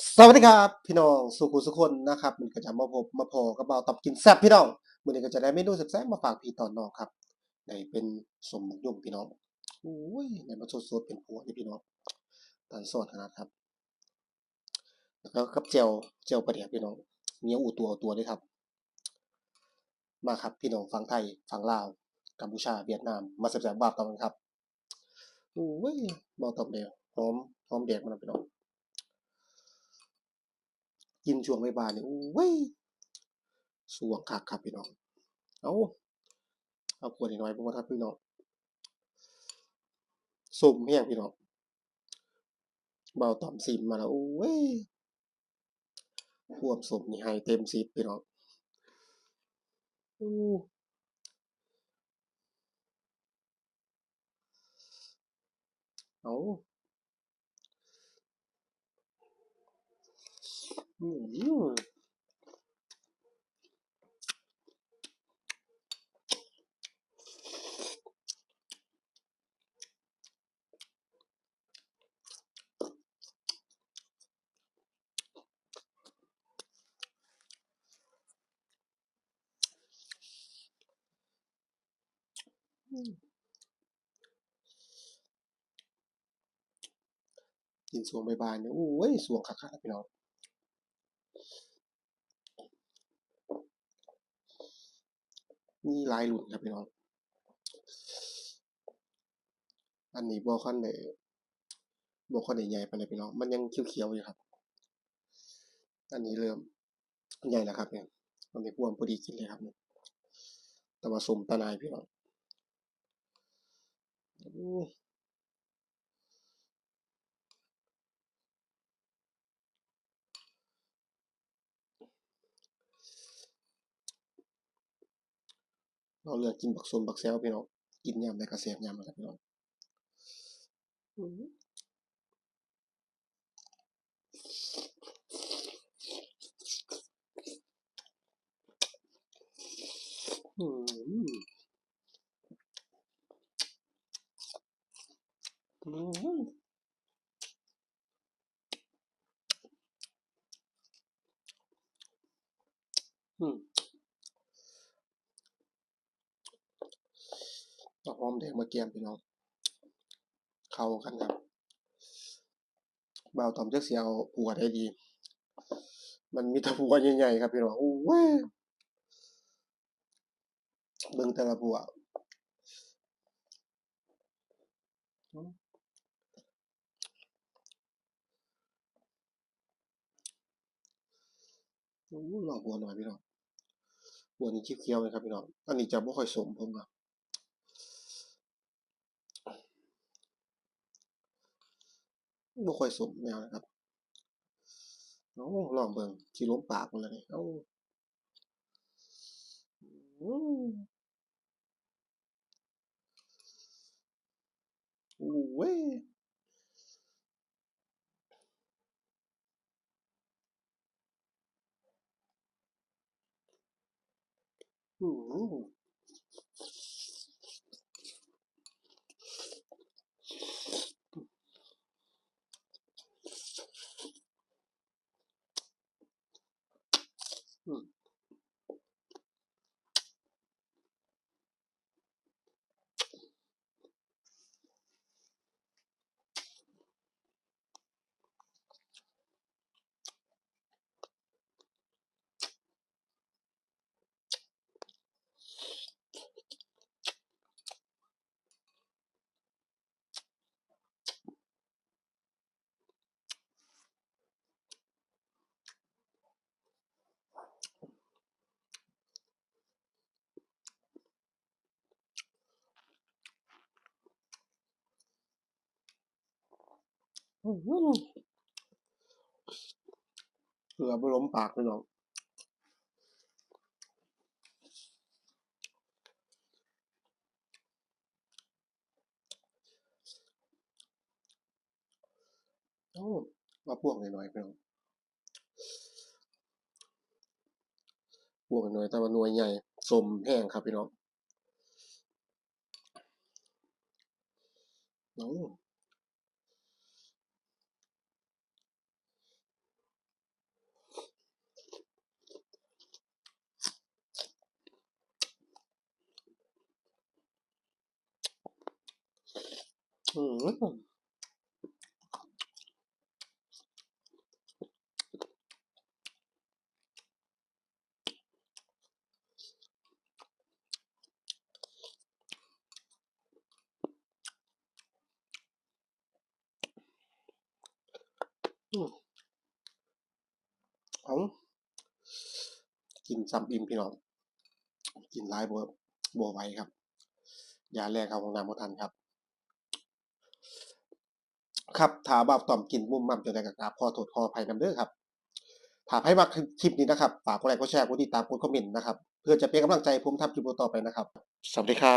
สวัสดีครับพี่น้องสุขุสุคนนะครับมันก็จะมาพบมาพอกับเบาตับกินแซ่บพี่น้องมือนี้ก็จะได้เมนูแซ่บๆมาฝากพี่ตอนน้องครับได้เป็นสมหมกยุ่งพี่น้องโอ้ยได้มาสดๆเป็นผัวนี่พี่น้องตอนสดนาดครับแล้วก็กับเจียวเจียวปลาเดี๋ยกพี่น้องเหนียอูตัวตัวเลยครับ มาครับพี่น้องฝั่งไทยฝั่งลาวกัมพูชาเวียดนามมาแซ่บๆบาปตอกันครับโอ้ยเบาตับเดียวหอมหอมแดกมันนะพี่น้อง กินช่วงบ่ายๆนี่โอ้ยสวงคักครับพี่น้อง เอาเอาขวดหน้อยๆพวกครับพี่น้องสมแห้งพี่น้องเบาต่อมซิมมาแล้วโอ้ยควบสมนี่ให้เต็มสิบพี่น้องอู้เอาอืม กินสวงใบ่ายๆนี่ยโอ้ยสวงคักๆพี่น้อง มีลายหลุดครับพี่น้อง อันนี้บอค่อนเลยบอค่อนใหญ่ไปเลยพี่น้อง มันยังเขียวๆอยู่ครับ อันนี้เริ่มใหญ่แล้วครับเนี่ยมันมีความพอดีกินเลยครับเนี่ยแต่ว่าสมตะนายพี่น้อง เราเลือกกินบักสมบักแซวพี่น้องกินยามใดก็แซ่บยามนั้นครับพี่น้องอื้ออื้อหืออื้อหืออืม เอาหอมแดงมาแกล้มพี่น้อง เข้ากันครับบ่าวตอมจักสิเอาผัวได้ดี มันมีต่ผัวใหญ่ๆครับพี่น้องโอ้ยเบิ่งแต่ละผัวโอ้ลองผัวหน่อยพี่น้องผัวนี่เขียวๆเลยครับพี่น้องอันนี้จะบ่ค่อยสมผมครับ บ่ค่อยสมแนวนะครับเอ้าลองเบิ่งสิล้มปากมันแล้วนี่เอ้าโอ้เว้ยอื้อ เกือบบ่ล้มปากพี่น้องเอ้าว่าพวกน้อยๆพี่น้องพวกน้อยแต่ว่าหน่วยใหญ่สมแห้งครับพี่น้องเอ้า เอากินซ้ำอิ่มพี่น้อง กินหลายบ่บ่ไหวครับ ยาแรกเข้าห้องน้ำบ่ทันครับ ครับถ้าบ่าวตอมกินมุมมั่มจนไดก็กราบขอโทษขออภัยนำเด้อครับถ้าไผมักคลิปนี้นะครับฝากกดไลค์กดแชร์กดติดตามกดคอมเมนต์นะครับเพื่อจะเป็นกำลังใจผมทำคลิปต่อไปนะครับสวัสดีครับ